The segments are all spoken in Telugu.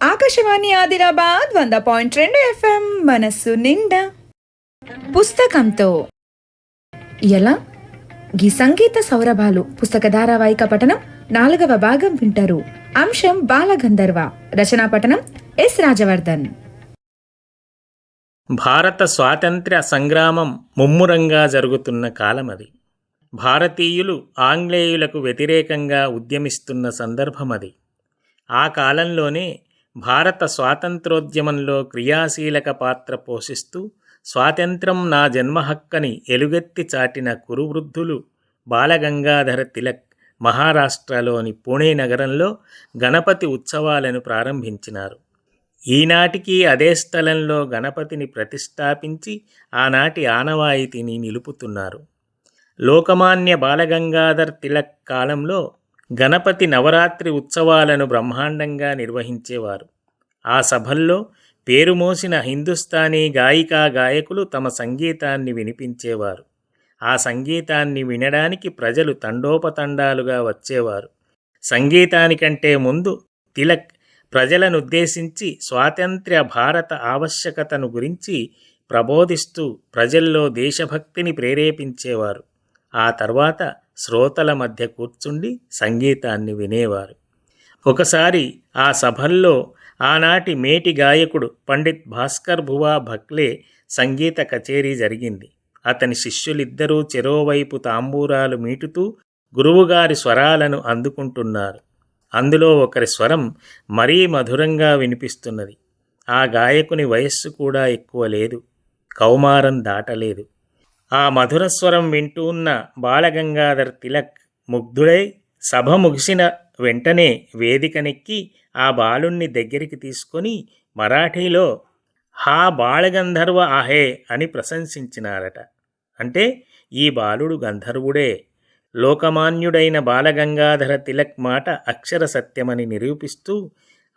ఆకాశవాణి ఆదిలాబాద్ వంద పాయింట్ రెండు ఎఫ్ఎం మనస్సు నిండా. పుస్తకంతో ఎలా? గీ సంగీత సౌరభాలు పుస్తక ధారావాహిక పఠనం నాలుగవ భాగం వింటారు. అంశం బాలగంధర్వ రచనా పఠనం ఎస్ రాజవర్ధన్. భారత స్వాతంత్ర్య సంగ్రామం ముమ్మురంగా జరుగుతున్న కాలమది భారతీయులు ఆంగ్లేయులకు వ్యతిరేకంగా ఉద్యమిస్తున్న సందర్భమది ఆ కాలంలోనే భారత స్వాతంత్రోద్యమంలో క్రియాశీలక పాత్ర పోషిస్తూ స్వాతంత్రం నా జన్మహక్కని ఎలుగెత్తి చాటిన కురువృద్ధులు బాలగంగాధర తిలక్ మహారాష్ట్రలోని పుణే నగరంలో గణపతి ఉత్సవాలను ప్రారంభించినారు. ఈనాటికి అదే స్థలంలో గణపతిని ప్రతిష్టాపించి ఆనాటి ఆనవాయితీని నిలుపుతున్నారు. లోకమాన్య బాలగంగాధర్ తిలక్ కాలంలో గణపతి నవరాత్రి ఉత్సవాలను బ్రహ్మాండంగా నిర్వహించేవారు. ఆ సభల్లో పేరుమోసిన హిందుస్థానీ గాయికా గాయకులు తమ సంగీతాన్ని వినిపించేవారు. ఆ సంగీతాన్ని వినడానికి ప్రజలు తండోపతండాలుగా వచ్చేవారు. సంగీతానికంటే ముందు తిలక్ ప్రజలనుద్దేశించి స్వాతంత్ర్య భారత ఆవశ్యకతను గురించి ప్రబోధిస్తూ ప్రజల్లో దేశభక్తిని ప్రేరేపించేవారు. ఆ తర్వాత శ్రోతల మధ్య కూర్చుండి సంగీతాన్ని వినేవారు. ఒకసారి ఆ సభల్లో ఆనాటి మేటి గాయకుడు పండిత్ భాస్కర్ భువా భక్లే సంగీత కచేరీ జరిగింది. అతని శిష్యులిద్దరూ చెరోవైపు తాంబూరాలు మీటుతూ గురువుగారి స్వరాలను అందుకుంటున్నారు. అందులో ఒకరి స్వరం మరీ మధురంగా వినిపిస్తున్నది. ఆ గాయకుని వయస్సు కూడా ఎక్కువ లేదు. కౌమారం దాటలేదు. ఆ మధురస్వరం వింటూ ఉన్న బాలగంగాధర్ తిలక్ ముగ్ధుడై సభ ముగిసిన వెంటనే వేదికనెక్కి ఆ బాలుణ్ణి దగ్గరికి తీసుకొని మరాఠీలో హా బాలగంధర్వ ఆహే అని ప్రశంసించినారట. అంటే ఈ బాలుడు గంధర్వుడే. లోకమాన్యుడైన బాలగంగాధర తిలక్ మాట అక్షర సత్యమని నిరూపిస్తూ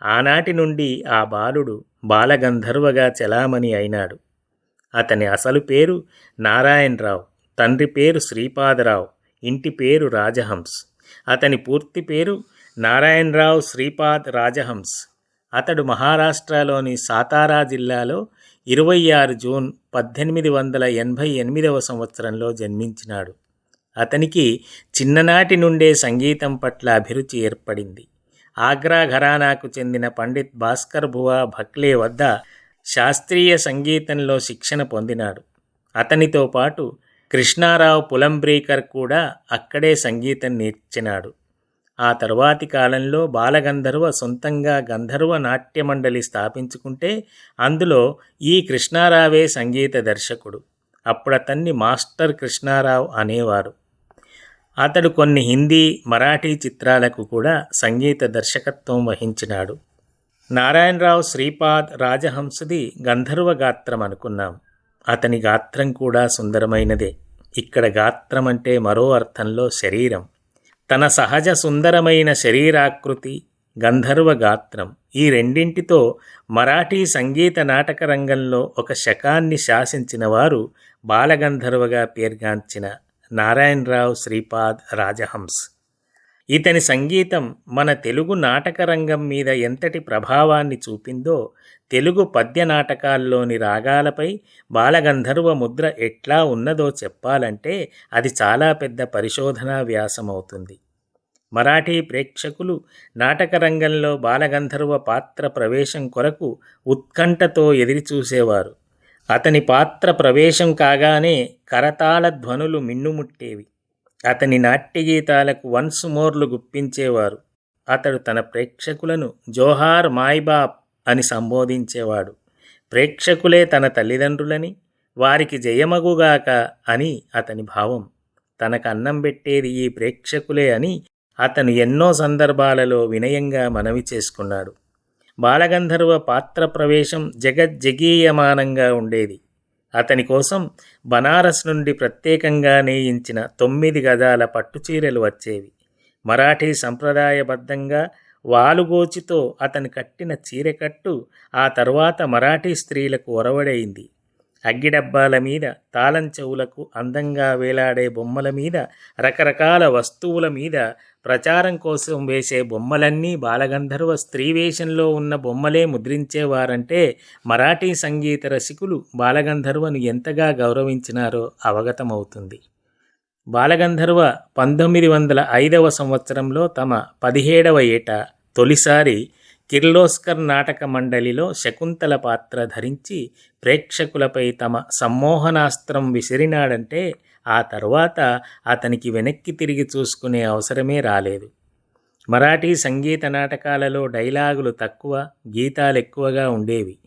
ఆనాటి నుండి ఆ బాలుడు బాలగంధర్వగా చలామణి అయినాడు. అతని అసలు పేరు నారాయణరావు తండ్రి పేరు శ్రీపాదరావు ఇంటి పేరు రాజహంస్. అతని పూర్తి పేరు నారాయణరావు శ్రీపాద్ రాజహంస్. అతడు మహారాష్ట్రలోని సాతారా జిల్లాలో ఇరవై ఆరు జూన్ పద్దెనిమిది వందల ఎనభై ఎనిమిదవ సంవత్సరంలో జన్మించినాడు. అతనికి చిన్ననాటి నుండే సంగీతం పట్ల అభిరుచి ఏర్పడింది. ఆగ్రా ఘరానాకు చెందిన పండిత్ భాస్కర్ భువా భక్లే వద్ద శాస్త్రీయ సంగీతంలో శిక్షణ పొందినాడు. అతనితో పాటు కృష్ణారావు పులంబ్రీకర్ కూడా అక్కడే సంగీతం నేర్చినాడు. ఆ తరువాతి కాలంలో బాలగంధర్వ సొంతంగా గంధర్వ నాట్య మండలి స్థాపించుకుంటే అందులో ఈ కృష్ణారావే సంగీత దర్శకుడు. అప్పుడతన్ని మాస్టర్ కృష్ణారావు అనేవారు. అతడు కొన్ని హిందీ మరాఠీ చిత్రాలకు కూడా సంగీత దర్శకత్వం వహించినాడు. నారాయణరావు శ్రీపాద్ రాజహంసది గంధర్వ గాత్రం అనుకున్నాం అతని గాత్రం కూడా సుందరమైనదే. ఇక్కడ గాత్రం అంటే మరో అర్థంలో శరీరం. తన సహజ సుందరమైన శరీరాకృతి గంధర్వ గాత్రం ఈ రెండింటితో మరాఠీ సంగీత నాటక రంగంలో ఒక శకాన్ని శాసించిన వారు బాలగంధర్వగా పేర్గాంచిన నారాయణరావు శ్రీపాద్ రాజహంస్. ఇతని సంగీతం మన తెలుగు నాటక రంగం మీద ఎంతటి ప్రభావాన్ని చూపిందో తెలుగు పద్య నాటకాల్లోని రాగాలపై బాలగంధర్వ ముద్ర ఎట్లా ఉన్నదో చెప్పాలంటే అది చాలా పెద్ద పరిశోధనా వ్యాసమవుతుంది. మరాఠీ ప్రేక్షకులు నాటక రంగంలో బాలగంధర్వ పాత్ర ప్రవేశం కొరకు ఉత్కంఠతో ఎదిరిచూసేవారు. అతని పాత్ర ప్రవేశం కాగానే కరతాళ ధ్వనులు మిన్నుముట్టేవి. అతని నాట్యగీతాలకు వన్స్ మోర్లు గుప్పించేవారు. అతడు తన ప్రేక్షకులను జోహార్ మాయిబాబ్ అని సంబోధించేవాడు. ప్రేక్షకులే తన తల్లిదండ్రులని వారికి జయమగుగాక అని అతని భావం. తనకు అన్నం పెట్టేది ఈ ప్రేక్షకులే అని అతను ఎన్నో సందర్భాలలో వినయంగా మనవి చేసుకున్నాడు. బాలగంధర్వ పాత్ర ప్రవేశం జగజ్జగీయమానంగా ఉండేది. అతని కోసం బనారస్ నుండి ప్రత్యేకంగా నేయించిన తొమ్మిది గజాల పట్టుచీరలు వచ్చేవి. మరాఠీ సంప్రదాయబద్ధంగా వాలుగోచితో అతను కట్టిన చీరకట్టు ఆ తర్వాత మరాఠీ స్త్రీలకు ఒరవడైంది. అగ్గిడబ్బాల మీద తాళం చెవులకు అందంగా వేలాడే బొమ్మల మీద రకరకాల వస్తువుల మీద ప్రచారం కోసం వేసే బొమ్మలన్నీ బాలగంధర్వ స్త్రీ వేషంలో ఉన్న బొమ్మలే ముద్రించేవారంటే మరాఠీ సంగీత రసికులు బాలగంధర్వను ఎంతగా గౌరవించినారో అవగతమవుతుంది. బాలగంధర్వ పంతొమ్మిది వందల ఐదవ సంవత్సరంలో తమ పదిహేడవ ఏట తొలిసారి కిర్లోస్కర్ నాటక మండలిలో శకుంతల పాత్ర ధరించి ప్రేక్షకులపై తమ సమ్మోహనాస్త్రం విసిరినాడంటే ఆ తర్వాత అతనికి వెనక్కి తిరిగి చూసుకునే అవసరమే రాలేదు. మరాఠీ సంగీత నాటకాలలో డైలాగులు తక్కువ గీతాలు ఎక్కువగా ఉండేవి.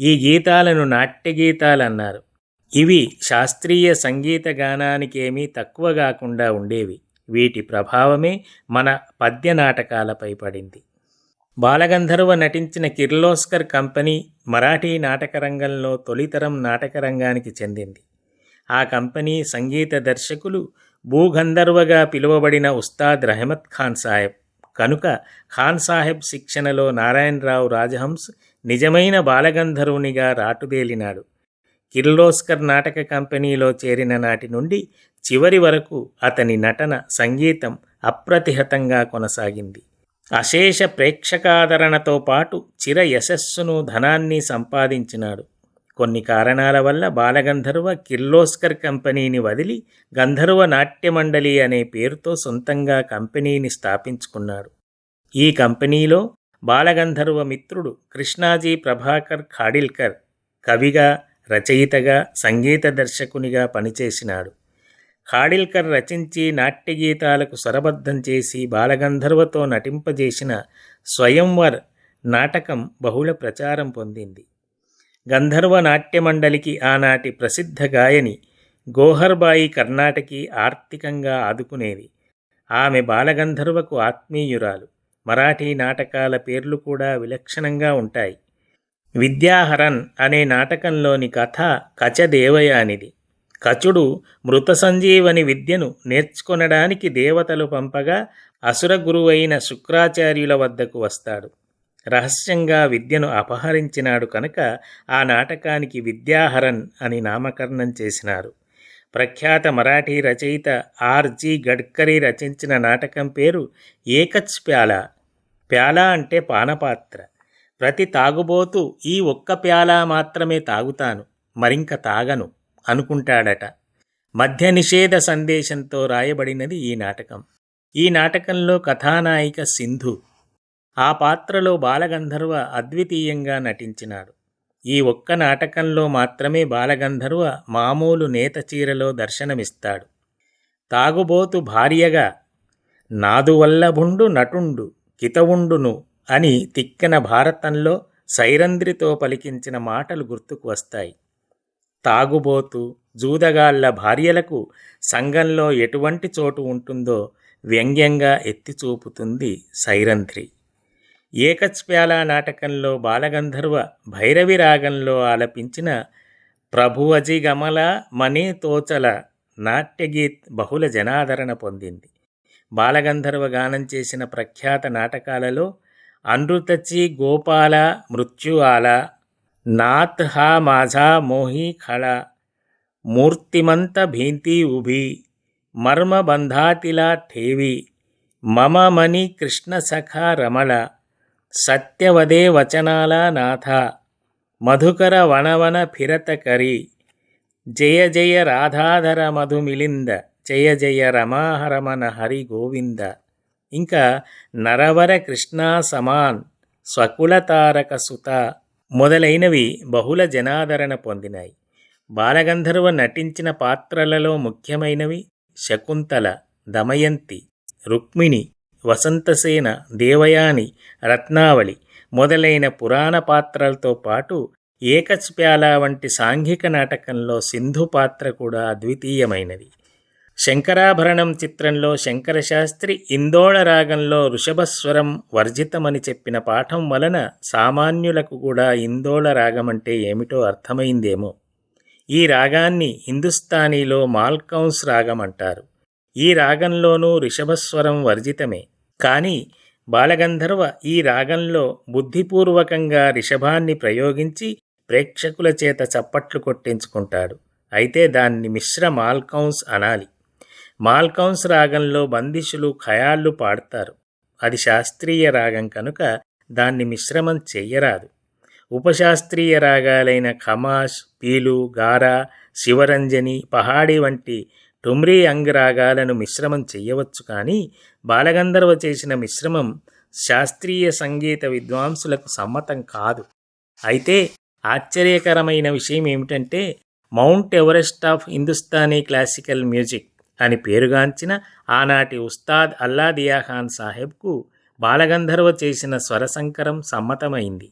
ఈ గీతాలను నాట్య గీతాలు అన్నారు ఇవి శాస్త్రీయ సంగీత గానానికేమీ తక్కువ కాకుండా ఉండేవి. వీటి ప్రభావమే మన పద్య నాటకాలపై పడింది. బాలగంధర్వ నటించిన కిర్లోస్కర్ కంపెనీ మరాఠీ నాటక రంగంలో తొలితరం నాటక రంగానికి చెందింది. ఆ కంపెనీ సంగీత దర్శకులు భూగంధర్వగా పిలువబడిన ఉస్తాద్ రహమత్ ఖాన్ సాహెబ్. కనుక ఖాన్ సాహెబ్ శిక్షణలో నారాయణరావు రాజహంస్ నిజమైన బాలగంధర్వునిగా రాటుదేలినాడు. కిర్లోస్కర్ నాటక కంపెనీలో చేరిన నాటి నుండి చివరి వరకు అతని నటన సంగీతం అప్రతిహతంగా కొనసాగింది. అశేష ప్రేక్షకాదరణతో పాటు చిర యశస్సును ధనాన్ని సంపాదించినాడు. కొన్ని కారణాల వల్ల బాలగంధర్వ కిర్లోస్కర్ కంపెనీని వదిలి గంధర్వ నాట్యమండలి అనే పేరుతో సొంతంగా కంపెనీని స్థాపించుకున్నాడు ఈ కంపెనీలో బాలగంధర్వ మిత్రుడు కృష్ణాజీ ప్రభాకర్ ఖాడిల్కర్ కవిగా రచయితగా సంగీత దర్శకునిగా పనిచేసినాడు. ఖాడిల్కర్ రచించి నాట్యగీతాలకు స్వరబద్ధం చేసి బాలగంధర్వతో నటింపజేసిన స్వయంవర్ నాటకం బహుళ ప్రచారం పొందింది. గంధర్వ నాట్య మండలికి ఆనాటి ప్రసిద్ధ గాయని గోహర్బాయి కర్ణాటకి ఆర్థికంగా ఆదుకునేది. ఆమె బాలగంధర్వకు ఆత్మీయురాలు. మరాఠీ నాటకాల పేర్లు కూడా విలక్షణంగా ఉంటాయి. విద్యాహరన్ అనే నాటకంలోని కథ కచదేవయానిది కచుడు మృత సంజీవని విద్యను నేర్చుకొనడానికి దేవతలు పంపగా అసుర గురువైన శుక్రాచార్యుల వద్దకు వస్తాడు. రహస్యంగా విద్యను అపహరించినాడు కనుక ఆ నాటకానికి విద్యాహరన్ అని నామకరణం చేసినారు. ప్రఖ్యాత మరాఠీ రచయిత ఆర్జి గడ్కరీ రచించిన నాటకం పేరు ఏకచ్ ప్యాలా. ప్యాలా అంటే పానపాత్ర. ప్రతి తాగుబోతూ ఈ ఒక్క ప్యాలా మాత్రమే తాగుతాను మరింక తాగను. అనుకుంటాడట. మధ్య నిషేధ సందేశంతో రాయబడినది ఈ నాటకం. ఈ నాటకంలో కథానాయిక సింధు ఆ పాత్రలో బాలగంధర్వ అద్వితీయంగా నటించినాడు. ఈ ఒక్క నాటకంలో మాత్రమే బాలగంధర్వ మామూలు నేత చీరలో దర్శనమిస్తాడు. తాగుబోతు భార్యగా నాదువల్లభుండు నటుండు కితవుండును అని తిక్కన భారతంలో సైరంధ్రితో పలికించిన మాటలు గుర్తుకు వస్తాయి. తాగుబోతు జూదగాళ్ళ భార్యలకు సంఘంలో ఎటువంటి చోటు ఉంటుందో వ్యంగ్యంగా ఎత్తి చూపుతుంది సైరంధ్రి. ఏకచ్ప్యాల నాటకంలో బాలగంధర్వ భైరవి రాగంలో ఆలపించిన ప్రభువజి గమల మనీ తోచల నాట్యగీత్ బహుళ జనాదరణ పొందింది. బాలగంధర్వ గానం చేసిన ప్రఖ్యాత నాటకాలలో అనృతచి గోపాల మృత్యుఆల नाथ हा माझा मोही खडा मूर्तिमंत भिंती उभी मर्मबंधातिला ठेवी. मम కృష్ణ कृष्णसखा रमला सत्यवदे वचनाला नाथा. మధుకర వనవన ఫిరత కరి జయ జయ రాధాధర మధుమిలింద జయ జయ రమాహరమన హరి గోవింద ఇంకా నరవర కృష్ణా సమాన్ స్వకులతారక సుత. మొదలైనవి బహుళ జనాదరణ పొందినాయి. బాలగంధర్వ నటించిన పాత్రలలో ముఖ్యమైనవి శకుంతల దమయంతి రుక్మిణి వసంతసేన దేవయాని రత్నావళి మొదలైన పురాణ పాత్రలతో పాటు ఏకచ్ప్యాల వంటి సాంఘిక నాటకంలో సింధు పాత్ర కూడా అద్వితీయమైనది. శంకరాభరణం చిత్రంలో శంకరశాస్త్రి ఇందోళ రాగంలో వృషభస్వరం వర్జితమని చెప్పిన పాఠం వలన సామాన్యులకు కూడా ఇందోళ రాగం అంటే ఏమిటో అర్థమైందేమో. ఈ రాగాన్ని హిందుస్థానీలో మాల్కౌన్స్ రాగం అంటారు. ఈ రాగంలోనూ రిషభస్వరం వర్జితమే. కానీ బాలగంధర్వ ఈ రాగంలో బుద్ధిపూర్వకంగా రిషభాన్ని ప్రయోగించి ప్రేక్షకుల చేత చప్పట్లు కొట్టించుకుంటాడు. అయితే దాన్ని మిశ్ర మాల్కౌన్స్ అనాలి. మాల్కౌన్స్ రాగంలో బందిషులు ఖయాళ్ళు పాడతారు. అది శాస్త్రీయ రాగం కనుక దాన్ని మిశ్రమం చెయ్యరాదు. ఉపశాస్త్రీయ రాగాలైన ఖమాష్ పీలు గారా శివరంజని పహాడి వంటి టుమ్రీ అంగ్ రాగాలను మిశ్రమం చెయ్యవచ్చు కానీ బాలగంధర్వ చేసిన మిశ్రమం శాస్త్రీయ సంగీత విద్వాంసులకు సమ్మతం కాదు. అయితే ఆశ్చర్యకరమైన విషయం ఏమిటంటే Mount Everest of Hindustani classical music అని పేరుగాంచిన ఆనాటి ఉస్తాద్ అల్లాదియా ఖాన్ సాహెబ్కు బాలగంధర్వ చేసిన స్వరసంకరం సమ్మతమైంది.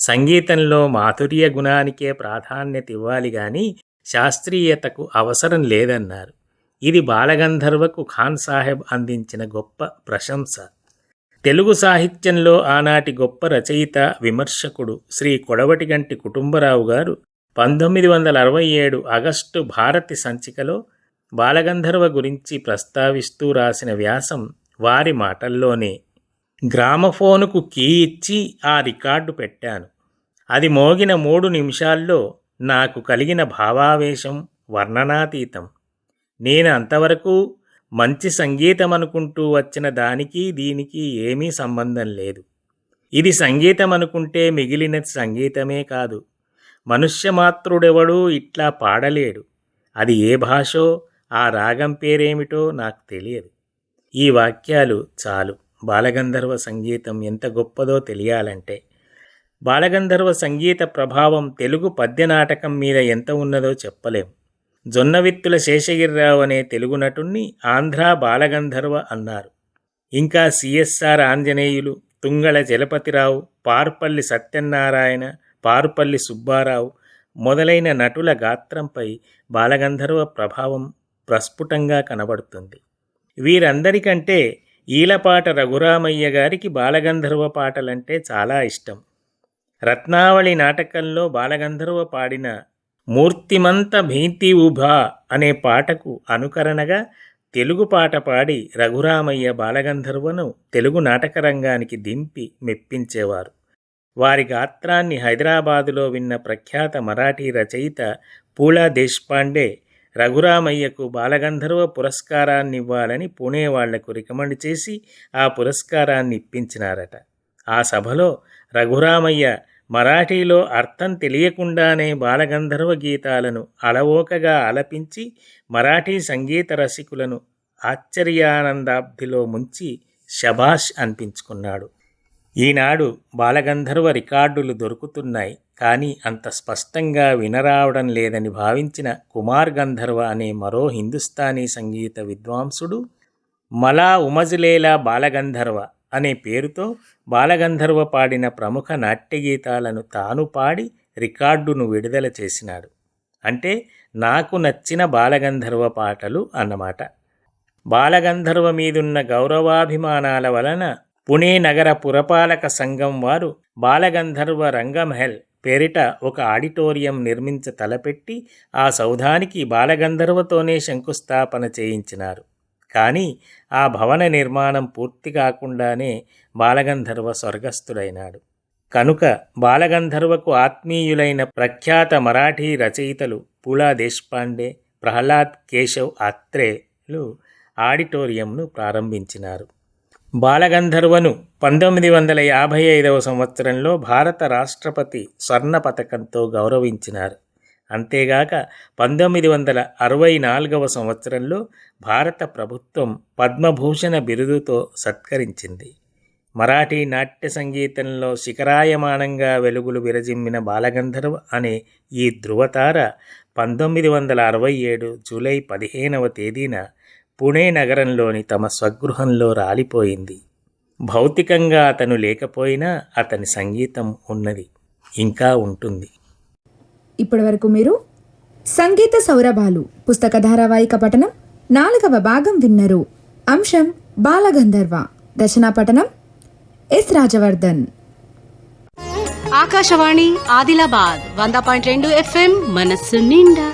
సంగీతంలో మాధుర్య గుణానికే ప్రాధాన్యత ఇవ్వాలి గాని శాస్త్రీయతకు అవసరం లేదన్నారు. ఇది బాలగంధర్వకు ఖాన్ సాహెబ్ అందించిన గొప్ప ప్రశంస. తెలుగు సాహిత్యంలో ఆనాటి గొప్ప రచయిత విమర్శకుడు శ్రీ కొడవటిగంటి కుటుంబరావు గారు పంతొమ్మిది వందల అరవై ఏడు ఆగస్టు భారతి సంచికలో బాలగంధర్వ గురించి ప్రస్తావిస్తూ రాసిన వ్యాసం వారి మాటల్లోనే గ్రామఫోనుకు కీ ఇచ్చి ఆ రికార్డు పెట్టాను. అది మోగిన మూడు నిమిషాల్లో నాకు కలిగిన భావావేశం వర్ణనాతీతం. నేను అంతవరకు మంచి సంగీతం అనుకుంటూ వచ్చిన దానికి దీనికి ఏమీ సంబంధం లేదు. ఇది సంగీతం అనుకుంటే మిగిలినది సంగీతమే కాదు. మనుష్యమాత్రుడెవడూ ఇట్లా పాడలేడు. అది ఏ భాషో ఆ రాగం పేరేమిటో నాకు తెలియదు. ఈ వాక్యాలు చాలు. బాలగంధర్వ సంగీతం ఎంత గొప్పదో తెలియాలంటే బాలగంధర్వ సంగీత ప్రభావం తెలుగు పద్య నాటకం మీద ఎంత ఉన్నదో చెప్పలేం. జొన్నవిత్తుల శేషగిరిరావు అనే తెలుగు నటుణ్ణి ఆంధ్ర బాలగంధర్వ అన్నారు. ఇంకా సిఎస్ఆర్ ఆంజనేయులు తుంగళ జలపతిరావు పార్పల్లి సత్యనారాయణ పార్పల్లి సుబ్బారావు మొదలైన నటుల గాత్రంపై బాలగంధర్వ ప్రభావం ప్రస్ఫుటంగా కనబడుతుంది. వీరందరికంటే ఈలపాట రఘురామయ్య గారికి బాలగంధర్వ పాటలంటే చాలా ఇష్టం. రత్నావళి నాటకంలో బాలగంధర్వ పాడిన మూర్తిమంత భీతి ఉభా అనే పాటకు అనుకరణగా తెలుగు పాట పాడి రఘురామయ్య బాలగంధర్వను తెలుగు నాటక రంగానికి దింపి మెప్పించేవారు. వారి గాత్రాన్ని హైదరాబాదులో విన్న ప్రఖ్యాత మరాఠీ రచయిత పూలా దేశ్పాండే రఘురామయ్యకు బాలగంధర్వ పురస్కారాన్ని ఇవ్వాలని పుణే వాళ్ళకు రికమెండ్ చేసి ఆ పురస్కారాన్ని ఇప్పించినారట ఆ సభలో రఘురామయ్య మరాఠీలో అర్థం తెలియకుండానే బాలగంధర్వ గీతాలను అలవోకగా ఆలపించి మరాఠీ సంగీత రసికులను ఆశ్చర్యానందాబ్దిలో ముంచి శభాష్ అనిపించుకున్నాడు. ఈనాడు బాలగంధర్వ రికార్డులు దొరుకుతున్నాయి కానీ అంత స్పష్టంగా వినరావడం లేదని భావించిన కుమార్ గంధర్వ అనే మరో హిందుస్థానీ సంగీత విద్వాంసుడు మలా ఉమజులేలా బాలగంధర్వ అనే పేరుతో బాలగంధర్వ పాడిన ప్రముఖ నాట్యగీతాలను తాను పాడి రికార్డును విడుదల చేసినాడు. అంటే నాకు నచ్చిన బాలగంధర్వ పాటలు అన్నమాట. బాలగంధర్వ మీదున్న గౌరవాభిమానాల వలన పుణే నగర పురపాలక సంఘం వారు బాలగంధర్వ రంగమహల్ పేరిట ఒక ఆడిటోరియం నిర్మించ తలపెట్టి ఆ సౌధానికి బాలగంధర్వతోనే శంకుస్థాపన చేయించినారు. కానీ ఆ భవన నిర్మాణం పూర్తి కాకుండానే బాలగంధర్వ స్వర్గస్థుడైనాడు. కనుక బాలగంధర్వకు ఆత్మీయులైన ప్రఖ్యాత మరాఠీ రచయితలు పూలా దేశపాండే ప్రహ్లాద్ కేశవ్ ఆత్రేలు ఆడిటోరియంను ప్రారంభించినారు. బాలగంధర్వను పంతొమ్మిది వందల యాభై ఐదవ సంవత్సరంలో భారత రాష్ట్రపతి స్వర్ణ పథకంతో గౌరవించినారు. అంతేగాక పంతొమ్మిది వందల అరవై నాలుగవ సంవత్సరంలో భారత ప్రభుత్వం పద్మభూషణ బిరుదుతో సత్కరించింది. మరాఠీ నాట్య సంగీతంలో శిఖరాయమానంగా వెలుగులు విరజిమ్మిన బాలగంధర్వ అనే ఈ ధృవతార పంతొమ్మిది వందల అరవై ఏడు జూలై పదిహేనవ తేదీన పుణే నగరంలోని తమ స్వగృహంలో రాలిపోయింది. భౌతికంగా అతను లేకపోయినా అతని సంగీతం ఉన్నది ఇంకా ఉంటుంది. ఇప్పటివరకు మీరు సంగీత సౌరభాలు పుస్తక ధారావాహిక పఠనం నాలుగవ భాగం విన్నరు. అంశం బాలగంధర్వ దశనా పఠనం ఎస్ రాజవర్ధన్. ఆకాశవాణి ఆదిలాబాద్ వంద పాయింట్ రెండు ఎఫ్ఎం మనస్సు నిండా.